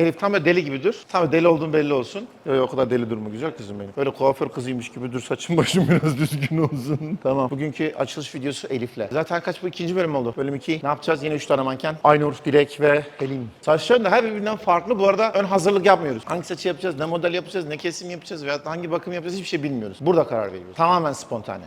Elif tam böyle deli gibi dur. Tam deli olduğun belli olsun. Yok yok o kadar deli durma güzel kızım benim. Böyle kuaför kızıymış gibi dur saçın başın biraz düzgün olsun. tamam. Bugünkü açılış videosu Elif'le. Zaten kaç bu ikinci bölüm oldu. Bölüm 2. Ne yapacağız? Yine 3 tane manken. Aynur, Dilek ve Pelin. Saçların da her birbirinden farklı. Bu arada ön hazırlık yapmıyoruz. Hangi saçı yapacağız, ne model yapacağız, ne kesim yapacağız veya hangi bakım yapacağız hiçbir şey bilmiyoruz. Burada karar veriyoruz. Tamamen spontane.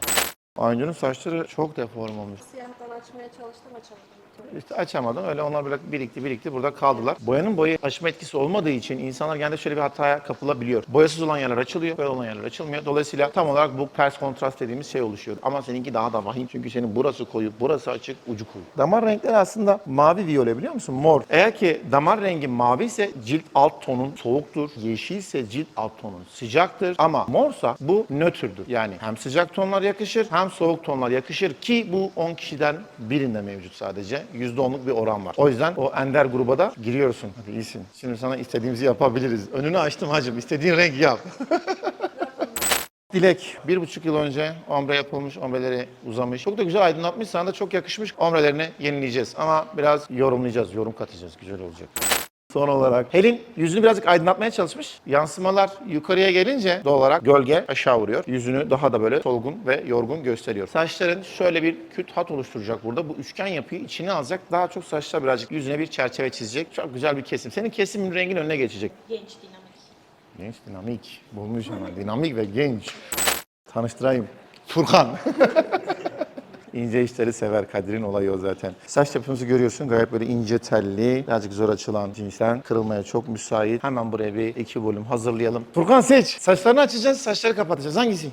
Aynur'un saçları çok deform olmuş. Siyahtan açmaya çalıştım açamadım. İşte açamadım. Öyle onlar böyle birikti birikti burada kaldılar. Boyanın boya açma etkisi olmadığı için insanlar genelde şöyle bir hataya kapılabiliyor. Boyasız olan yerler açılıyor, boyalı olan yerler açılmıyor. Dolayısıyla tam olarak bu pers kontrast dediğimiz şey oluşuyor. Ama seninki daha da vahim çünkü senin burası koyu, burası açık, ucu koyu. Damar renkleri aslında mavi viyole biliyor musun? Mor. Eğer ki damar rengi mavi ise cilt alt tonun soğuktur. Yeşilse cilt alt tonun sıcaktır. Ama morsa bu nötrdür. Yani hem sıcak tonlar yakışır hem soğuk tonlar yakışır ki bu 10 kişiden birinde mevcut sadece. %10'luk bir oran var. O yüzden o ender gruba da giriyorsun. Hadi iyisin. Şimdi sana istediğimizi yapabiliriz. Önünü açtım hacım. İstediğin renk yap. Dilek, bir buçuk yıl önce ombre yapılmış, ombreleri uzamış. Çok da güzel aydınlatmış, sana da çok yakışmış. Ombrelerini yenileyeceğiz ama biraz yorumlayacağız, yorum katacağız. Güzel olacak. Son olarak Helin yüzünü birazcık aydınlatmaya çalışmış. Yansımalar yukarıya gelince doğal olarak gölge aşağı vuruyor. Yüzünü daha da böyle solgun ve yorgun gösteriyor. Saçların şöyle bir küt hat oluşturacak burada. Bu üçgen yapıyı içine alacak. Daha çok saçlar birazcık yüzüne bir çerçeve çizecek. Çok güzel bir kesim. Senin kesimin rengin önüne geçecek. Genç, dinamik. Genç, dinamik. Bulmuş ama. Dinamik ve genç. Tanıştırayım. Furkan. İnce işleri sever. Kadir'in olayı o zaten. Saç yapımızı görüyorsun. Gayet böyle ince telli, birazcık zor açılan cinsten. Kırılmaya çok müsait. Hemen buraya bir iki bölüm hazırlayalım. Furkan seç. Saçlarını açacağız, saçları kapatacağız. Hangisi?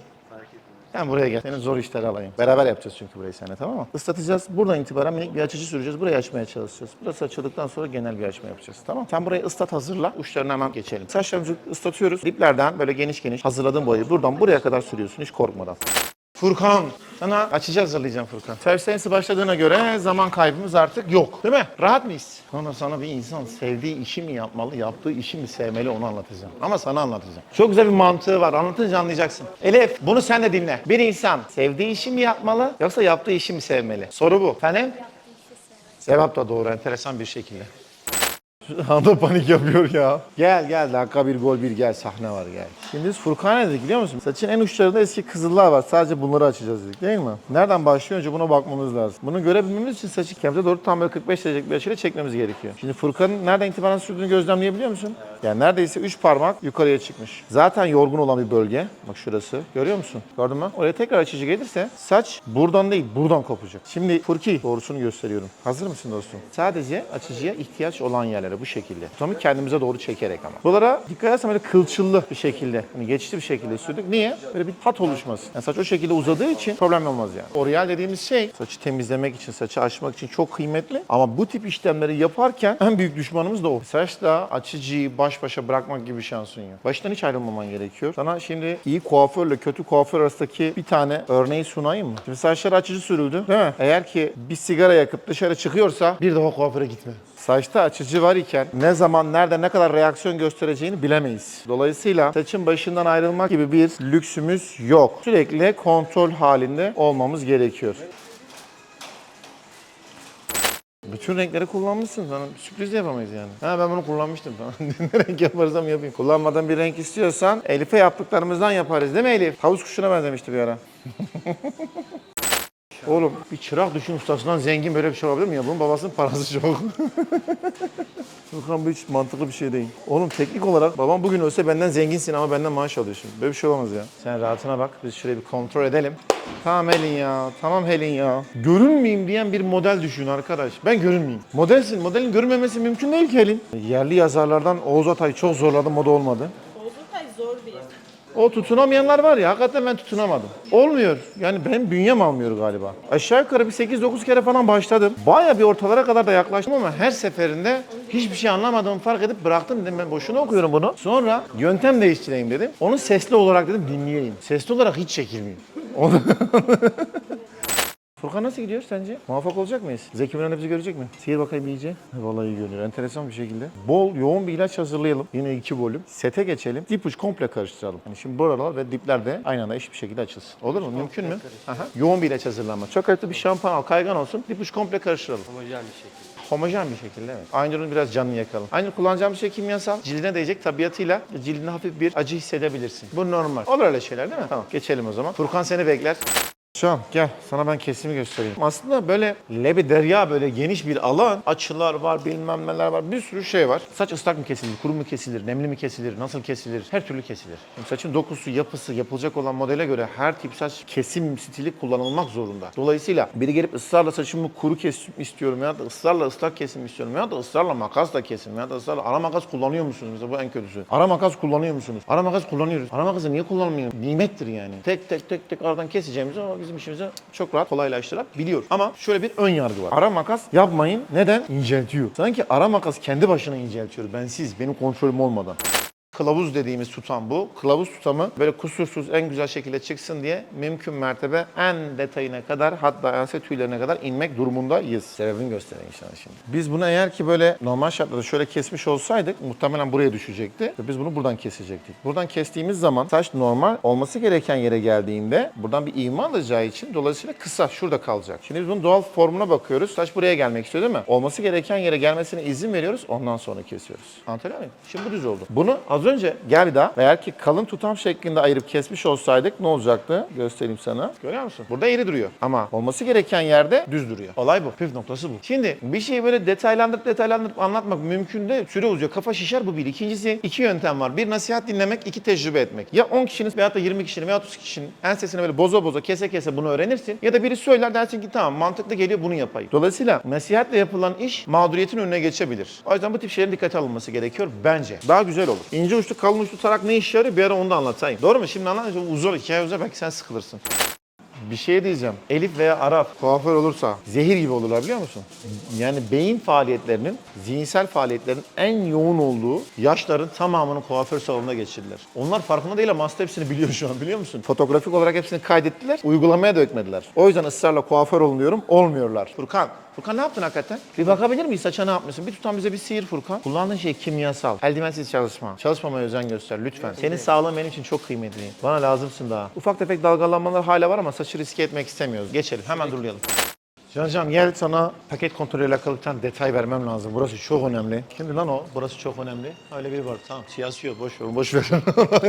Sen buraya gel. Senin zor işleri alayım. Beraber yapacağız çünkü burayı seninle tamam mı? Islatacağız. Buradan itibaren minik bir açıcı süreceğiz. Burayı açmaya çalışacağız. Burası açıldıktan sonra genel bir açma yapacağız. Tamam Sen burayı ıslat hazırla. Uçlarını hemen geçelim. Saçlarımızı ıslatıyoruz. Diplerden böyle geniş geniş hazırladığın boyayı buradan buraya kadar sürüyorsun hiç korkmadan. Furkan. Sana açıcı hazırlayacağım Furkan. Servise başladığına göre zaman kaybımız artık yok. Değil mi? Rahat mıyız? Sonra sana bir insan sevdiği işi mi yapmalı, yaptığı işi mi sevmeli onu anlatacağım. Ama sana anlatacağım. Çok güzel bir mantığı var. Anlatınca anlayacaksın. Elif bunu sen de dinle. Bir insan sevdiği işi mi yapmalı yoksa yaptığı işi mi sevmeli? Soru bu. Efendim? Sevap da doğru. Enteresan bir şekilde. Anda panik yapıyor ya. Gel gel dakika bir gol bir gel sahne var gel. Şimdi biz Furkan ne dedik biliyor musun? Saçın en uçlarında eski kızıllar var. Sadece bunları açacağız dedik değil mi? Nereden başlıyor önce buna bakmamız lazım. Bunu görebilmemiz için saçı kemze doğru tam böyle 45 derecelik bir açıyla çekmemiz gerekiyor. Şimdi Furkan'ın nereden itibaren sürdüğünü gözlemleyebiliyor musun? Yani neredeyse 3 parmak yukarıya çıkmış. Zaten yorgun olan bir bölge. Bak şurası. Görüyor musun? Gördün mü? Oraya tekrar açıcı gelirse saç buradan değil buradan kopacak. Şimdi Furki doğrusunu gösteriyorum. Hazır mısın dostum? Sadece açıcıya ihtiyaç olan yerlere bu şekilde. Tutamı kendimize doğru çekerek ama. Buralara dikkat edersen böyle kılçıllı bir şekilde, hani geçişli bir şekilde sürdük. Niye? Böyle bir hat oluşması. Yani saç o şekilde uzadığı için problem olmaz yani. Oryal dediğimiz şey saçı temizlemek için, saçı açmak için çok kıymetli. Ama bu tip işlemleri yaparken en büyük düşmanımız da o. Saçla açıcıyı baş başa bırakmak gibi şansın yok. Baştan hiç ayrılmaman gerekiyor. Sana şimdi iyi kuaförle kötü kuaför arasındaki bir tane örneği sunayım mı? Şimdi saçlara açıcı sürüldü değil mi? Eğer ki bir sigara yakıp dışarı çıkıyorsa bir daha kuaföre gitme. Saçta açıcı var iken ne zaman, nerede, ne kadar reaksiyon göstereceğini bilemeyiz. Dolayısıyla saçın başından ayrılmak gibi bir lüksümüz yok. Sürekli kontrol halinde olmamız gerekiyor. Bütün renkleri kullanmışsın sana. Sürpriz yapamayız yani. Ha ben bunu kullanmıştım falan. ne renk yaparsam yapayım. Kullanmadan bir renk istiyorsan Elif'e yaptıklarımızdan yaparız değil mi Elif? Tavus kuşuna benzemişti bir ara. Oğlum bir çırak düşün ustasından zengin böyle bir şey olabilir mi ya? Bunun babasının parası çok. Furkan bu hiç mantıklı bir şey değil. Oğlum teknik olarak babam bugün ölse benden zenginsin ama benden maaş alıyorsun. Böyle bir şey olamaz ya. Sen rahatına bak. Biz şurayı bir kontrol edelim. Tamam Helin ya. Tamam Helin ya. Görünmeyeyim diyen bir model düşün arkadaş. Ben görünmeyeyim. Modelsin. Modelin görünmemesi mümkün değil ki Helin. Yerli yazarlardan Oğuz Atay çok zorladı moda olmadı. Bozultay zor bir O tutunamayanlar var ya hakikaten ben tutunamadım. Olmuyor. Yani benim bünyem almıyor galiba. Aşağı yukarı bir 8-9 kere falan başladım. Baya bir ortalara kadar da yaklaştım ama her seferinde hiçbir şey anlamadığımı fark edip bıraktım dedim ben boşuna okuyorum bunu. Sonra yöntem değiştireyim dedim. Onu sesli olarak dedim dinleyeyim. Sesli olarak hiç çekilmiyor. Furkan nasıl gidiyor sence? Muvaffak olacak mıyız? Zeki Müren bizi görecek mi? Seyir bakayım iyice. Vallahi iyi görünüyor. Enteresan bir şekilde. Bol, yoğun bir ilaç hazırlayalım. Yine iki bölüm. Sete geçelim. Dip uç komple karıştıralım. Hani şimdi buralar ve dipler de aynı anda eşit bir şekilde açılsın. Olur mu? Mümkün mü? Aha. Yoğun bir ilaç hazırlanma. Çok kaliteli bir şampuan al, kaygan olsun. Dip uç komple karıştıralım. Homojen bir şekilde. Homojen bir şekilde evet. Aynur'un biraz canını yakalım. Aynur kullanacağım şey kimyasal. Cildine değecek tabiatıyla cildine hafif bir acı hissedebilirsin. Bu normal. Olur öyle şeyler değil mi? Tamam geçelim o zaman. Furkan seni bekler. Şu an gel sana ben kesimi göstereyim. Aslında böyle lebi derya böyle geniş bir alan. Açılar var, bilmem neler var. Bir sürü şey var. Saç ıslak mı kesilir, kuru mu kesilir, nemli mi kesilir, nasıl kesilir? Her türlü kesilir. Şimdi saçın dokusu, yapısı, yapılacak olan modele göre her tip saç kesim stili kullanılmak zorunda. Dolayısıyla biri gelip ısrarla saçımı kuru kesim istiyorum ya da ısrarla ıslak kesim istiyorum ya da ısrarla makasla kesim ya da ısrarla ara makas kullanıyor musunuz? Mesela bu en kötüsü. Ara makas kullanıyor musunuz? Ara makas kullanıyoruz. Ara makası niye kullanmıyor? Nimettir yani. Tek tek tek tek aradan keseceğimiz o bizim işimizi çok rahat kolaylaştırabiliyor. Ama şöyle bir ön yargı var. Ara makas yapmayın. Neden? İnceltiyor. Sanki ara makas kendi başına inceltiyor. Bensiz, benim kontrolüm olmadan. Kılavuz dediğimiz tutam bu. Kılavuz tutamı böyle kusursuz en güzel şekilde çıksın diye mümkün mertebe en detayına kadar hatta ense tüylerine kadar inmek durumundayız. Sebebini göstereyim sana şimdi. Biz bunu eğer ki böyle normal şartlarda şöyle kesmiş olsaydık muhtemelen buraya düşecekti. Biz bunu buradan kesecektik. Buradan kestiğimiz zaman saç normal olması gereken yere geldiğinde buradan bir ivme alacağı için dolayısıyla kısa şurada kalacak. Şimdi biz bunun doğal formuna bakıyoruz. Saç buraya gelmek istiyor değil mi? Olması gereken yere gelmesine izin veriyoruz. Ondan sonra kesiyoruz. Anlatabiliyor muyum? Şimdi bu düz oldu. Bunu az önce gel bir daha eğer ki kalın tutam şeklinde ayırıp kesmiş olsaydık ne olacaktı? Göstereyim sana. Görüyor musun? Burada eğri duruyor. Ama olması gereken yerde düz duruyor. Olay bu. Püf noktası bu. Şimdi bir şeyi böyle detaylandırıp detaylandırıp anlatmak mümkün de süre uzuyor. Kafa şişer bu bir. İkincisi iki yöntem var. Bir nasihat dinlemek, iki tecrübe etmek. Ya 10 kişinin veyahut da 20 kişinin veya 30 kişinin ensesine böyle boza boza kese kese bunu öğrenirsin. Ya da biri söyler dersin ki tamam mantıklı geliyor bunu yapayım. Dolayısıyla nasihatle yapılan iş mağduriyetin önüne geçebilir. O yüzden bu tip şeylerin dikkate alınması gerekiyor bence. Daha güzel olur. İnce uçlu kalın uçlu tarak ne işe yarıyor bir ara onu da anlatayım. Doğru mu? Şimdi anlatınca uzun hikaye uzar belki sen sıkılırsın. Bir şey diyeceğim. Elif veya Arap kuaför olursa zehir gibi olurlar biliyor musun? Yani beyin faaliyetlerinin, zihinsel faaliyetlerin en yoğun olduğu yaşların tamamını kuaför salonuna geçirdiler. Onlar farkında değil ama aslında hepsini biliyor şu an biliyor musun? Fotoğrafik olarak hepsini kaydettiler, uygulamaya dökmediler. O yüzden ısrarla kuaför olun diyorum, olmuyorlar. Furkan, Furkan ne yaptın hakikaten? Bir bakabilir miyiz saça ne yapmışsın? Bir tutan bize bir sihir Furkan. Kullandığın şey kimyasal. Eldivensiz çalışma. Çalışmamaya özen göster lütfen. Senin sağlığın benim için çok kıymetli. Bana lazımsın daha. Ufak tefek dalgalanmalar hala var ama saçı riske etmek istemiyoruz. Geçelim hemen durulayalım. Cancan gel sana paket kontrolüyle alakalı bir tane detay vermem lazım. Burası çok önemli. Şimdi lan o, burası çok önemli. Öyle biri var tamam. Siyasi yok, boş ver, boş ver.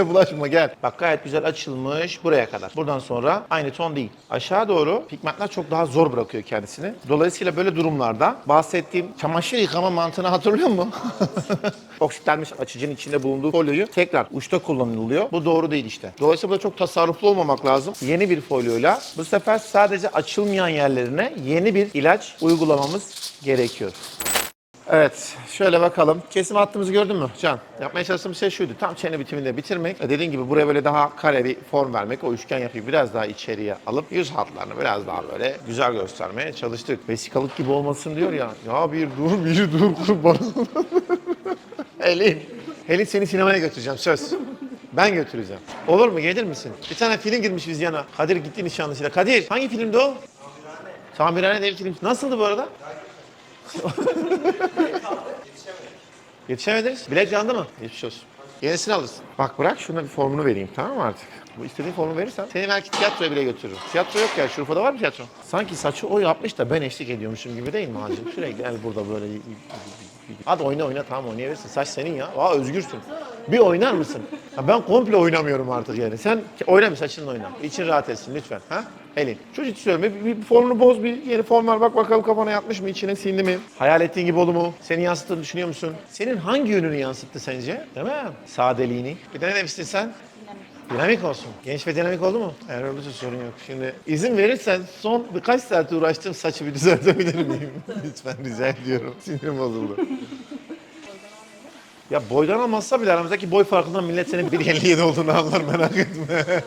Bulaşma gel. Bak gayet güzel açılmış buraya kadar. Buradan sonra aynı ton değil. Aşağı doğru pigmentler çok daha zor bırakıyor kendisini. Dolayısıyla böyle durumlarda bahsettiğim çamaşır yıkama mantığını hatırlıyor musun? Oksitlenmiş açıcının içinde bulunduğu folyoyu tekrar uçta kullanılıyor. Bu doğru değil işte. Dolayısıyla burada çok tasarruflu olmamak lazım. Yeni bir folyoyla bu sefer sadece açılmayan yerlerine yeni bir ilaç uygulamamız gerekiyor. Evet, şöyle bakalım. Kesim hattımızı gördün mü Can? Yapmaya çalıştığım şey şuydu. Tam çene bitiminde bitirmek. Dediğin gibi buraya böyle daha kare bir form vermek. O üçgen yapıyı biraz daha içeriye alıp yüz hatlarını biraz daha böyle güzel göstermeye çalıştık. Vesikalık gibi olmasın diyor ya. Ya bir dur, bir dur. Helin. Helin seni sinemaya götüreceğim söz. Ben götüreceğim. Olur mu? Gelir misin? Bir tane film girmiş vizyona. Kadir gitti nişanlısıyla. Kadir hangi filmdi o? Tamirhane değil film. Nasıldı bu arada? Yetişemediniz. Bilet yandı mı? Geçmiş olsun. Yenisini alırsın. Bak bırak şuna bir formunu vereyim tamam mı artık? Bu istediğin formu verirsen seni belki tiyatroya bile götürürüm. Tiyatro yok ya. Şurufa'da var mı tiyatro? Sanki saçı o yapmış da ben eşlik ediyormuşum gibi değil mi hacım? Sürekli el burada böyle... Hadi oyna oyna tamam oynayabilirsin. Saç senin ya. Aa özgürsün. Bir oynar mısın? Ya ben komple oynamıyorum artık yani. Sen oyna bir saçınla oyna. İçin rahat etsin lütfen. Ha? Elin. Şu ciddi söyleme. Bir, bir formunu boz bir yeni form var. Bak bakalım kafana yatmış mı? içine sindi mi? Hayal ettiğin gibi oldu mu? Seni yansıttığını düşünüyor musun? Senin hangi yönünü yansıttı sence? Değil mi? Sadeliğini. Bir de ne demiştin sen? Dinamik olsun. Genç ve dinamik oldu mu? Eğer olursa sorun yok. Şimdi izin verirsen son birkaç saat uğraştığım saçı bir düzeltebilir miyim? Lütfen rica ediyorum. Sinirim bozuldu. Ya boydan almazsa bile aramızdaki boy farkından millet senin 1.57 olduğunu anlar merak etme.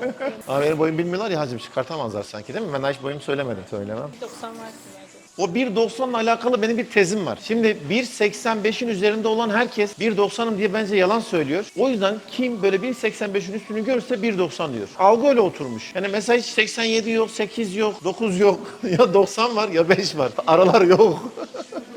Ama benim boyumu bilmiyorlar ya hacım çıkartamazlar sanki değil mi? Ben daha hiç boyumu söylemedim. Söylemem. 90 varsın bence. O 1.90 ile alakalı benim bir tezim var. Şimdi 1.85'in üzerinde olan herkes 1.90'ım diye bence yalan söylüyor. O yüzden kim böyle 1.85'in üstünü görürse 1.90 diyor. Algı öyle oturmuş. Yani mesela hiç 87 yok, 8 yok, 9 yok. ya 90 var ya 5 var. Aralar yok.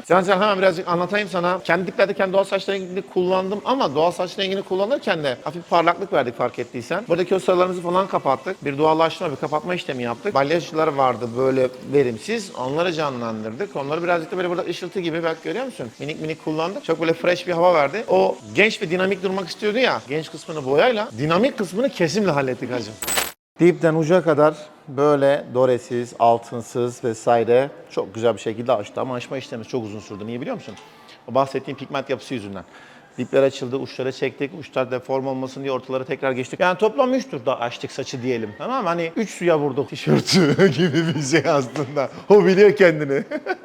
Can Can hemen birazcık anlatayım sana. Kendi kendi doğal saç rengini kullandım ama doğal saç rengini kullanırken de hafif parlaklık verdik fark ettiysen. Buradaki o sarılarımızı falan kapattık. Bir doğallaştırma, bir kapatma işlemi yaptık. Balyajlar vardı böyle verimsiz. Onları canlandırdık. Onları birazcık da böyle burada ışıltı gibi bak görüyor musun? Minik minik kullandık. Çok böyle fresh bir hava verdi. O genç ve dinamik durmak istiyordu ya. Genç kısmını boyayla, dinamik kısmını kesimle hallettik hacım. Dipten uca kadar böyle doresiz, altınsız vesaire çok güzel bir şekilde açtı. Ama açma işlemi çok uzun sürdü. Niye biliyor musun? O bahsettiğim pigment yapısı yüzünden. Dipler açıldı, uçlara çektik, uçlar deform olmasın diye ortaları tekrar geçtik. Yani toplam 3 turda açtık saçı diyelim. Tamam mı? Hani 3 suya vurduk tişörtü gibi bir şey aslında. O biliyor kendini.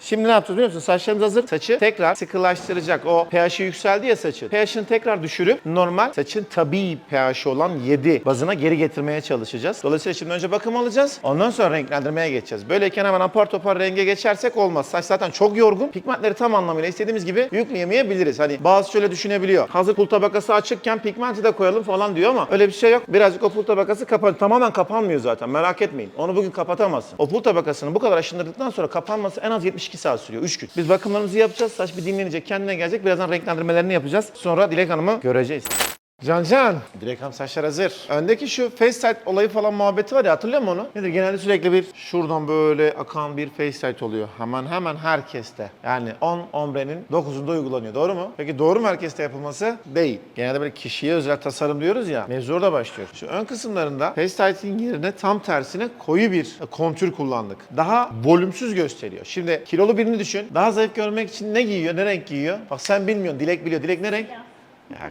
Şimdi ne yapacağız biliyor musun? Saçlarımız hazır. Saçı tekrar sıkılaştıracak. O pH'i yükseldi ya saçın. pH'ini tekrar düşürüp normal saçın tabii pH'i olan 7 bazına geri getirmeye çalışacağız. Dolayısıyla şimdi önce bakım alacağız. Ondan sonra renklendirmeye geçeceğiz. Böyleyken hemen apar topar renge geçersek olmaz. Saç zaten çok yorgun. Pigmentleri tam anlamıyla istediğimiz gibi yükleyemeyebiliriz. Hani bazı şöyle düşünebiliyor. Hazır pul tabakası açıkken pigmenti de koyalım falan diyor ama öyle bir şey yok. Birazcık o pul tabakası kapan tamamen kapanmıyor zaten. Merak etmeyin. Onu bugün kapatamazsın. O pul tabakasını bu kadar aşındırdıktan sonra kapanması en az 72 saat sürüyor. 3 gün. Biz bakımlarımızı yapacağız. Saç bir dinlenecek, kendine gelecek. Birazdan renklendirmelerini yapacağız. Sonra Dilek Hanım'ı göreceğiz. Can Can. Dilek Hanım saçlar hazır. Öndeki şu face side olayı falan muhabbeti var ya hatırlıyor musun onu? Nedir? Genelde sürekli bir şuradan böyle akan bir face side oluyor. Hemen hemen herkeste. Yani 10 ombrenin 9'unda uygulanıyor. Doğru mu? Peki doğru mu herkeste yapılması? Değil. Genelde böyle kişiye özel tasarım diyoruz ya. Mevzu orada başlıyor. Şu ön kısımlarında face yerine tam tersine koyu bir kontür kullandık. Daha volümsüz gösteriyor. Şimdi kilolu birini düşün. Daha zayıf görmek için ne giyiyor? Ne renk giyiyor? Bak sen bilmiyorsun. Dilek biliyor. Dilek ne renk? Ya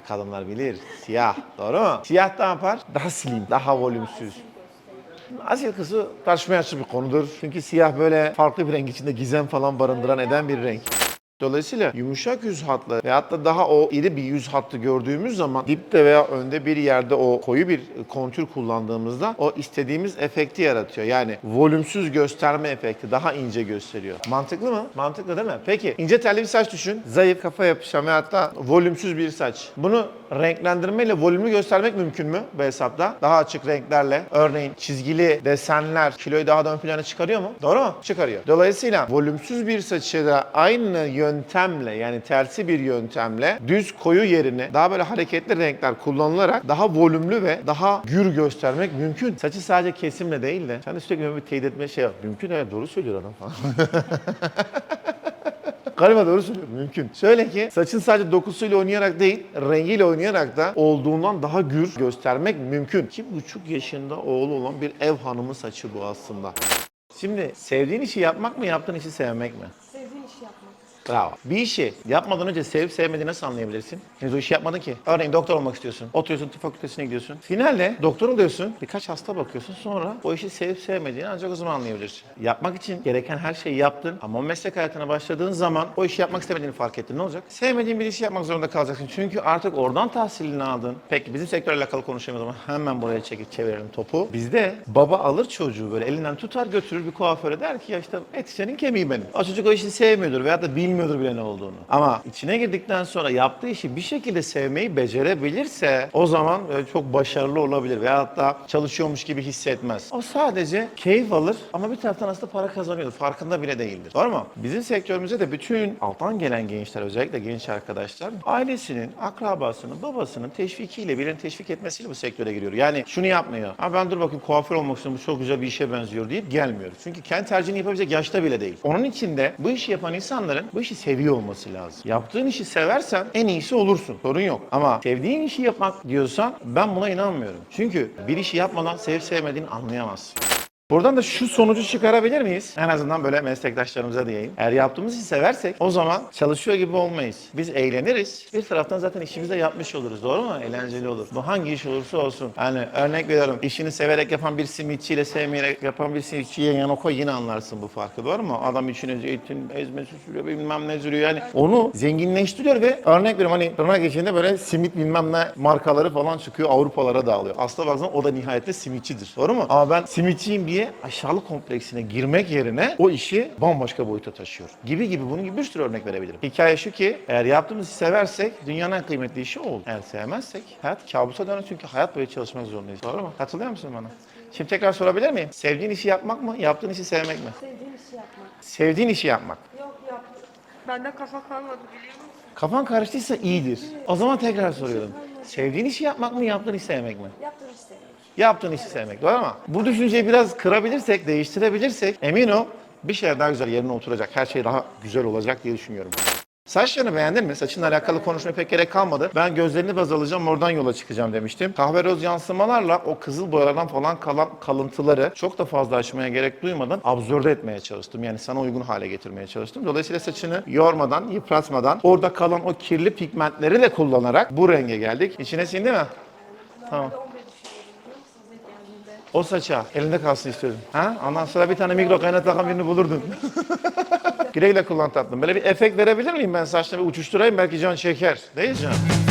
kadınlar bilir. Siyah. Doğru mu? Siyah da yapar? Daha slim, daha volümsüz. Asil kızı tartışmaya açık bir konudur. Çünkü siyah böyle farklı bir renk içinde gizem falan barındıran eden bir renk. Dolayısıyla yumuşak yüz hatlı veyahut da daha o iri bir yüz hattı gördüğümüz zaman dipte veya önde bir yerde o koyu bir kontür kullandığımızda o istediğimiz efekti yaratıyor. Yani volümsüz gösterme efekti daha ince gösteriyor. Mantıklı mı? Mantıklı değil mi? Peki ince telli bir saç düşün. Zayıf kafa yapışan veyahut da volümsüz bir saç. Bunu renklendirmeyle volümlü göstermek mümkün mü bu hesapta? Daha açık renklerle. Örneğin çizgili desenler kiloyu daha da ön plana çıkarıyor mu? Doğru mu? Çıkarıyor. Dolayısıyla volümsüz bir saçı da aynı yöntemle yani tersi bir yöntemle düz koyu yerine daha böyle hareketli renkler kullanılarak daha volümlü ve daha gür göstermek mümkün. Saçı sadece kesimle değil de sen de sürekli bir teyit etme şey yap. Mümkün evet doğru söylüyor adam falan. Galiba doğru söylüyorum. Mümkün. Şöyle ki saçın sadece dokusuyla oynayarak değil, rengiyle oynayarak da olduğundan daha gür göstermek mümkün. İki buçuk yaşında oğlu olan bir ev hanımı saçı bu aslında. Şimdi sevdiğin işi yapmak mı, yaptığın işi sevmek mi? Bravo. Bir işi yapmadan önce sevip sevmediğini nasıl anlayabilirsin? Henüz o işi yapmadın ki. Örneğin doktor olmak istiyorsun. Oturuyorsun tıp fakültesine gidiyorsun. Finalde doktor oluyorsun. Birkaç hasta bakıyorsun. Sonra o işi sevip sevmediğini ancak o zaman anlayabilirsin. Yapmak için gereken her şeyi yaptın. Ama meslek hayatına başladığın zaman o işi yapmak istemediğini fark ettin. Ne olacak? Sevmediğin bir işi yapmak zorunda kalacaksın. Çünkü artık oradan tahsilini aldın. Peki bizim sektörle alakalı konuşayım o zaman. Hemen buraya çekip çevirelim topu. Bizde baba alır çocuğu böyle elinden tutar götürür bir kuaföre der ki ya işte et senin kemiği benim. O çocuk o işi sevmiyordur veyahut da bilmiyordur bile ne olduğunu. Ama içine girdikten sonra yaptığı işi bir şekilde sevmeyi becerebilirse o zaman böyle çok başarılı olabilir veyahut da çalışıyormuş gibi hissetmez. O sadece keyif alır ama bir taraftan aslında para kazanıyor. Farkında bile değildir. Doğru mu? Bizim sektörümüzde de bütün alttan gelen gençler özellikle genç arkadaşlar ailesinin, akrabasının, babasının teşvikiyle birinin teşvik etmesiyle bu sektöre giriyor. Yani şunu yapmıyor. Ha ben dur bakayım kuaför olmak istiyorum bu çok güzel bir işe benziyor deyip gelmiyor. Çünkü kendi tercihini yapabilecek yaşta bile değil. Onun için de bu işi yapan insanların bu işi seviyor olması lazım. Yaptığın işi seversen en iyisi olursun. Sorun yok. Ama sevdiğin işi yapmak diyorsan ben buna inanmıyorum. Çünkü bir işi yapmadan sevip sevmediğini anlayamazsın. Buradan da şu sonucu çıkarabilir miyiz? En azından böyle meslektaşlarımıza diyeyim. Eğer yaptığımız işi seversek o zaman çalışıyor gibi olmayız. Biz eğleniriz. Bir taraftan zaten işimizi de yapmış oluruz. Doğru mu? Eğlenceli olur. Bu hangi iş olursa olsun. Yani örnek veriyorum. işini severek yapan bir simitçiyle sevmeyerek yapan bir simitçiye yana koy yine anlarsın bu farkı. Doğru mu? Adam içine zeytin ezmesi sürüyor bilmem ne sürüyor. Yani onu zenginleştiriyor ve örnek veriyorum hani tırnak içinde böyle simit bilmem ne markaları falan çıkıyor Avrupalara dağılıyor. Aslına bakarsan o da nihayetinde simitçidir. Doğru mu? Ama ben simitçiyim diye aşağılık kompleksine girmek yerine o işi bambaşka boyuta taşıyor. Gibi gibi bunun gibi bir sürü örnek verebilirim. Hikaye şu ki eğer yaptığımız işi seversek dünyanın en kıymetli işi o olur. Eğer sevmezsek hayat kabusa döner çünkü hayat boyu çalışmak zorundayız. Doğru mu? Katılıyor musun bana? Şimdi tekrar sorabilir miyim? Sevdiğin işi yapmak mı, yaptığın işi sevmek mi? Sevdiğin işi yapmak. Sevdiğin işi yapmak. Yok Bende kafa kalmadı biliyor musun? Kafan karıştıysa iyidir. O zaman tekrar soruyorum. Sevdiğin işi yapmak mı, yaptığın işi sevmek mi? Yaptığım istedim. Yaptığın işi sevmek. Doğru mu? Bu düşünceyi biraz kırabilirsek, değiştirebilirsek emin ol bir şey daha güzel yerine oturacak. Her şey daha güzel olacak diye düşünüyorum. Saçlarını beğendin mi? Saçınla alakalı konuşmaya pek gerek kalmadı. Ben gözlerini baz alacağım, oradan yola çıkacağım demiştim. Kahveroz yansımalarla o kızıl boyalardan falan kalan kalıntıları çok da fazla açmaya gerek duymadan absorbe etmeye çalıştım. Yani sana uygun hale getirmeye çalıştım. Dolayısıyla saçını yormadan, yıpratmadan, orada kalan o kirli pigmentleri de kullanarak bu renge geldik. İçine sindi mi? Tamam. O saça elinde kalsın istiyorum. Ha? Ondan sonra bir tane mikro kaynat takan birini bulurdun. güle güle kullan tatlım. Böyle bir efekt verebilir miyim ben saçlarımı uçuşturayım belki can çeker. Değil mi can?